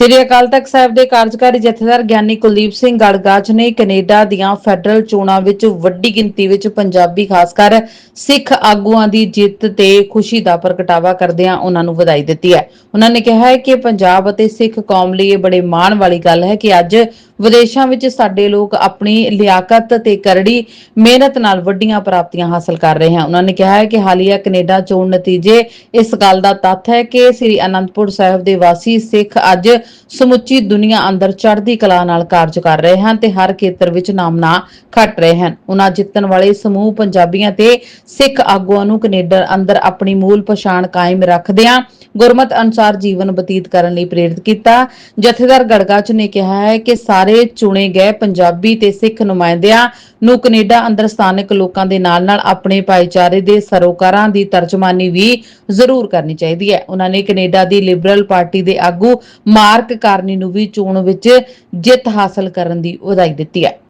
ਸ੍ਰੀ ਅਕਾਲ ਤਖਤ ਸਾਹਿਬ ਦੇ ਕਾਰਜਕਾਰੀ ਜਥੇਦਾਰ ਗਿਆਨੀ ਕੁਲਦੀਪ ਸਿੰਘ ਗੜਗਾਚ ਨੇ ਕੈਨੇਡਾ ਦੀਆਂ ਫੈਡਰਲ ਚੋਣਾਂ ਵਿੱਚ ਵੱਡੀ ਗਿਣਤੀ ਵਿੱਚ ਪੰਜਾਬੀ, ਖਾਸ ਕਰ ਸਿੱਖ ਆਗੂਆਂ ਦੀ ਜਿੱਤ ਤੇ ਖੁਸ਼ੀ ਦਾ ਪ੍ਰਗਟਾਵਾ ਕਰਦਿਆਂ ਉਹਨਾਂ ਨੂੰ ਵਧਾਈ ਦਿੱਤੀ ਹੈ। ਉਹਨਾਂ ਨੇ ਕਿਹਾ ਹੈ ਕਿ ਪੰਜਾਬ ਅਤੇ ਸਿੱਖ ਕੌਮ ਲਈ ਇਹ ਬੜੇ ਮਾਣ ਵਾਲੀ ਗੱਲ ਹੈ ਕਿ ਅੱਜ ਵਿਦੇਸ਼ਾਂ ਵਿੱਚ ਸਾਡੇ ਲੋਕ ਆਪਣੀ ਲਿਆਕਤ ਤੇ ਕਰੜੀ ਮਿਹਨਤ ਨਾਲ ਵੱਡੀਆਂ ਪ੍ਰਾਪਤੀਆਂ ਹਾਸਲ ਕਰ ਰਹੇ ਹਨ। ਉਹਨਾਂ ਨੇ ਕਿਹਾ ਹੈ ਕਿ ਹਾਲੀਆ ਕੈਨੇਡਾ ਚੋਣ ਨਤੀਜੇ ਇਸ ਗੱਲ ਦਾ ਤੱਥ ਹੈ ਕਿ ਸ੍ਰੀ ਅਨੰਦਪੁਰ ਸਾਹਿਬ ਦੇ ਵਾਸੀ ਸਿੱਖ ਅੱਜ ਸਮੁੱਚੀ ਦੁਨੀਆ ਅੰਦਰ ਚੜ੍ਹਦੀ ਕਲਾ ਨਾਲ ਕਾਰਜ ਕਰ ਰਹੇ ਹਨ ਤੇ ਹਰ ਖੇਤਰ ਵਿੱਚ ਨਾਮਨਾ ਖੱਟ ਰਹੇ ਹਨ। ਉਹਨਾਂ ਜਿੱਤਣ ਵਾਲੇ ਸਮੂਹ ਪੰਜਾਬੀਆਂ ਤੇ ਸਿੱਖ ਆਗੂਆਂ ਨੂੰ ਕੈਨੇਡਾ ਅੰਦਰ ਆਪਣੀ ਮੂਲ ਪਛਾਣ ਕਾਇਮ ਰੱਖਦਿਆਂ ਗੁਰਮਤ ਅਨੁਸਾਰ ਜੀਵਨ ਬਤੀਤ ਕਰਨ ਲਈ ਪ੍ਰੇਰਿਤ ਕੀਤਾ। ਜਥੇਦਾਰ ਗੜਗਾਚ ਨੇ ਕਿਹਾ ਹੈ ਕਿ ਸਾਰੇ ਚੁਣੇ ਗਏ ਪੰਜਾਬੀ ਤੇ ਸਿੱਖ ਨੁਮਾਇੰਦਿਆਂ ਨੂੰ ਕੈਨੇਡਾ ਅੰਦਰ ਸਥਾਨਕ ਲੋਕਾਂ ਦੇ ਨਾਲ-ਨਾਲ ਆਪਣੇ ਭਾਈਚਾਰੇ ਦੇ ਸਰੋਕਾਰਾਂ ਦੀ ਤਰਜਮਾਨੀ ਵੀ ਜ਼ਰੂਰ ਕਰਨੀ ਚਾਹੀਦੀ ਹੈ। ਉਹਨਾਂ ਨੇ ਕੈਨੇਡਾ ਦੀ ਲਿਬਰਲ ਪਾਰਟੀ ਦੇ ਆਗੂ ਮਾਰਕ ਕਾਰਨੀ ਨੂੰ ਵੀ ਚੋਣ ਵਿੱਚ ਜਿੱਤ ਹਾਸਲ ਕਰਨ ਦੀ ਵਧਾਈ ਦਿੱਤੀ ਹੈ।